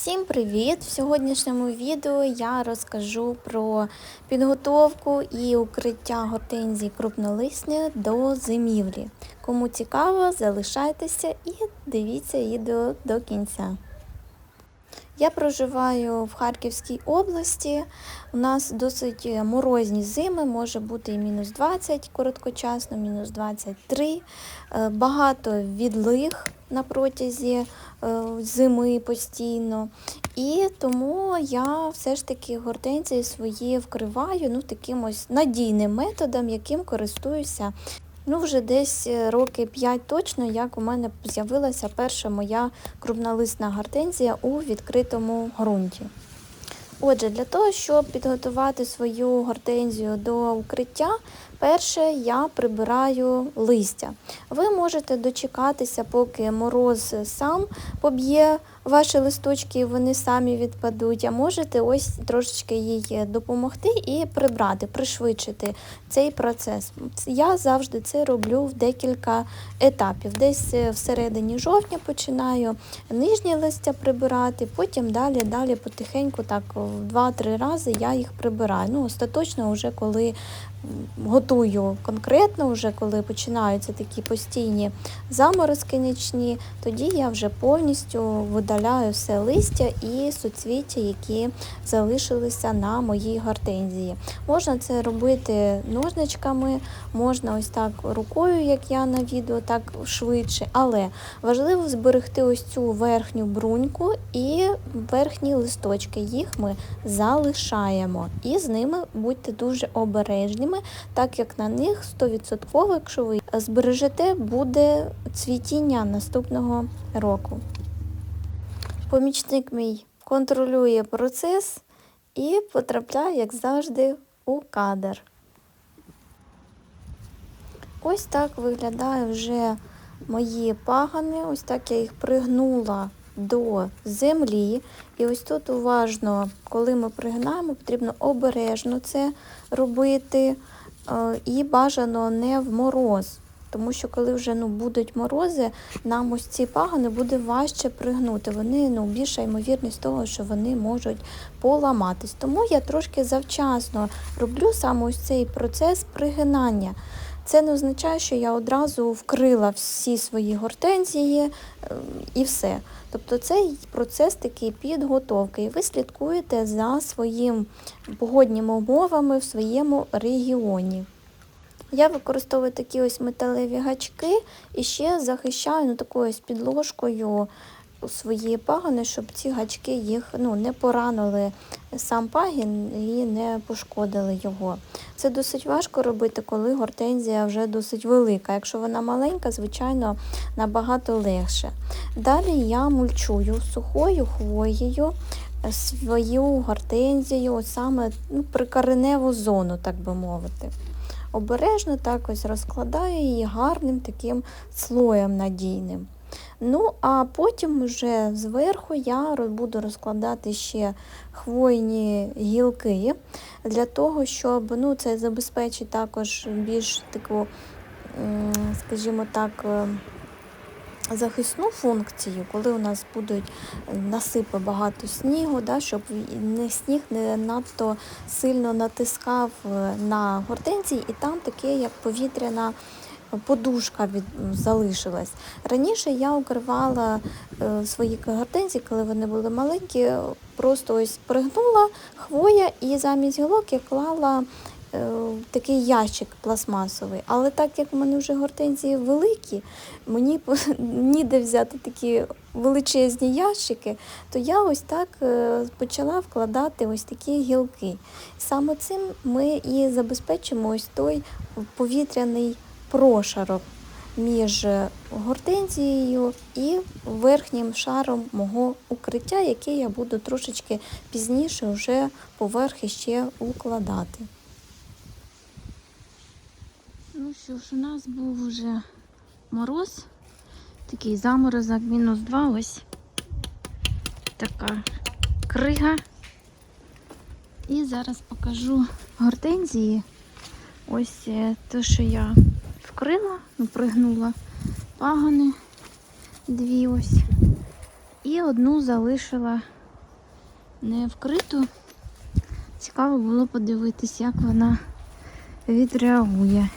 Всім привіт! В сьогоднішньому відео я розкажу про підготовку і укриття гортензії крупнолисня до зимівлі. Кому цікаво, залишайтеся і дивіться відео до кінця. Я проживаю в Харківській області. У нас досить морозні зими, може бути і мінус 20 короткочасно, мінус 23. Е, Багато відлиг на протязі е, зими постійно. І тому я все ж таки гортензії свої вкриваю ну, таким ось надійним методом, яким користуюся. Ну, вже десь е, роки 5 точно, як у мене з'явилася перша моя крупнолисна гортензія у відкритому ґрунті. Отже, для того, щоб підготувати свою гортензію до укриття, перше я прибираю листя. Ви можете дочекатися, поки мороз сам поб'є ваші листочки, вони самі відпадуть, а можете ось трошечки їй допомогти і прибрати, пришвидшити цей процес. Я завжди це роблю в декілька етапів. Десь всередині жовтня починаю нижні листя прибирати, потім далі, далі потихеньку, так в 2-3 рази я їх прибираю. Ну, остаточно, вже коли готую конкретно, вже коли починаються такі постійні заморозки нічні, тоді я вже повністю видаляю все листя і суцвіття, які залишилися на моїй гортензії. Можна це робити ножничками, можна ось так рукою, як я на відео, так швидше, але важливо зберегти ось цю верхню бруньку і верхні листочки. Їх ми залишаємо. І з ними будьте дуже обережними, так як на них 100%, якщо ви збережете, буде цвітіння наступного року. Помічник мій контролює процес і потрапляє, як завжди, у кадр. Ось так виглядає вже мої пагани. Ось так я їх пригнула до землі. І ось тут уважно, коли ми пригинаємо, потрібно обережно це робити і бажано не в мороз. Тому що коли вже ну, будуть морози, нам ось ці пагани буде важче пригнути. Вони ну, більша ймовірність того, що вони можуть поламатись. Тому я трошки завчасно роблю саме ось цей процес пригинання. Це не означає, що я одразу вкрила всі свої гортензії і все. Тобто цей процес такий підготовки, і ви слідкуєте за своїм погодніми умовами в своєму регіоні. Я використовую такі ось металеві гачки і ще захищаю ну, такою ось підложкою свої пагони, щоб ці гачки їх ну, не поранили сам пагін і не пошкодили його. Це досить важко робити, коли гортензія вже досить велика. Якщо вона маленька, звичайно, набагато легше. Далі я мульчую сухою хвоєю свою гортензію, саме ну, прикореневу зону, так би мовити. Обережно так ось розкладаю її гарним таким слоєм надійним. Ну, а потім вже зверху я буду розкладати ще хвойні гілки для того, щоб ну, це забезпечить також більш таку, скажімо так, захисну функцію, коли у нас будуть насипи багато снігу, да, щоб сніг не надто сильно натискав на гортензії, і там таке, як повітряна подушка від, залишилась. Раніше я укривала е, свої гортензії, коли вони були маленькі, просто ось пригнула хвоя і замість гілок я клала е, такий ящик пластмасовий. Але так як в мене вже гортензії великі, мені ніде взяти такі величезні ящики, то я ось так е, почала вкладати ось такі гілки. Саме цим ми і забезпечимо ось той повітряний прошарок між гортензією і верхнім шаром мого укриття, яке я буду трошечки пізніше вже поверх ще укладати. Ну що ж, у нас був вже мороз, такий заморозок, мінус 2, ось така крига. І зараз покажу гортензії. Ось те, що я вкрила, ну, пригнула пагани дві ось. І одну залишила не вкриту. Цікаво було подивитись, як вона відреагує.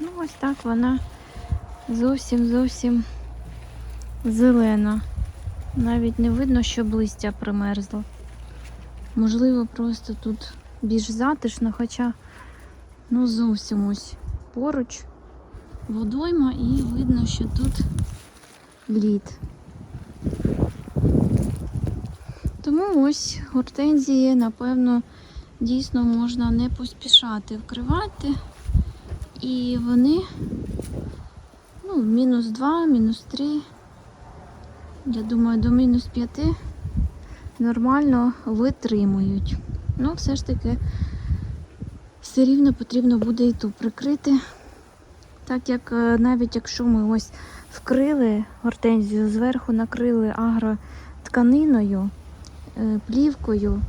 Ну, ось так вона зовсім зовсім зелена. Навіть не видно, що листя примерзло. Можливо, просто тут більш затишно, хоча ну зовсім ось поруч водойма і видно, що тут лід. Тому ось гортензії, напевно, дійсно можна не поспішати вкривати. І вони ну, мінус 2, мінус 3, я думаю, до мінус 5 нормально витримують. Ну, все ж таки, все рівно потрібно буде і ту прикрити. Так як е, навіть якщо ми ось вкрили гортензію, зверху накрили агротканиною, е, плівкою,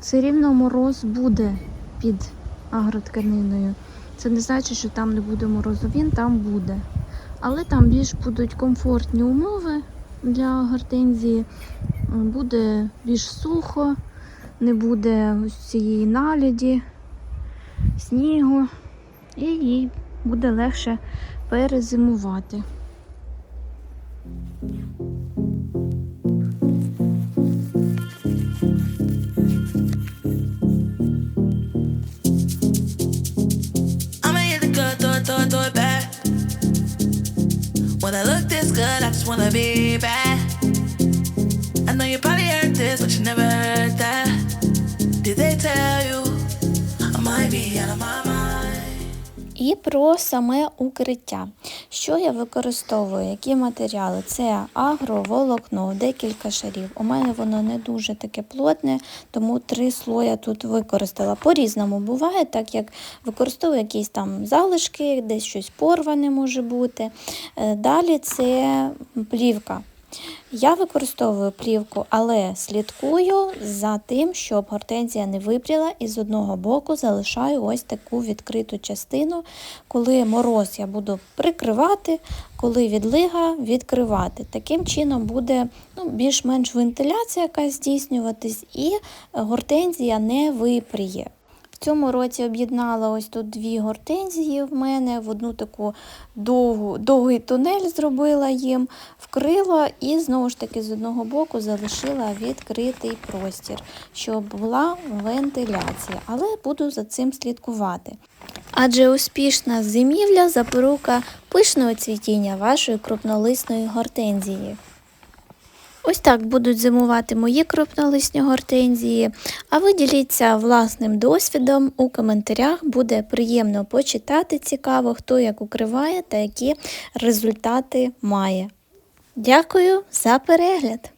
все рівно мороз буде під агротканиною. Це не значить, що там не буде морозу, він там буде. Але там більш будуть комфортні умови для гортензії, буде більш сухо, не буде ось цієї наліді, снігу, і їй буде легше перезимувати. When I look this good, I just wanna be bad. I know you probably heard this, but you never heard that. Did they tell you I might be out of my mind? І про саме укриття. Що я використовую? Які матеріали? Це агроволокно, декілька шарів. У мене воно не дуже таке плотне, тому три слоя тут використала. По-різному буває, так як використовую якісь там залишки, десь щось порване може бути. Е, Далі це плівка. Я використовую плівку, але слідкую за тим, щоб гортензія не випріла і з одного боку залишаю ось таку відкриту частину. Коли мороз я буду прикривати, коли відлига відкривати. Таким чином буде ну, більш-менш вентиляція якась здійснюватись, і гортензія не випріє. Цьому році об'єднала ось тут дві гортензії в мене, в одну таку довгу, довгий тунель зробила їм, вкрила і знову ж таки з одного боку залишила відкритий простір, щоб була вентиляція. Але буду за цим слідкувати. Адже успішна зимівля запорука пишного цвітіння вашої крупнолисної гортензії. Ось так будуть зимувати мої крупнолисні гортензії. А ви діліться власним досвідом у коментарях. Буде приємно почитати цікаво, хто як укриває та які результати має. Дякую за перегляд!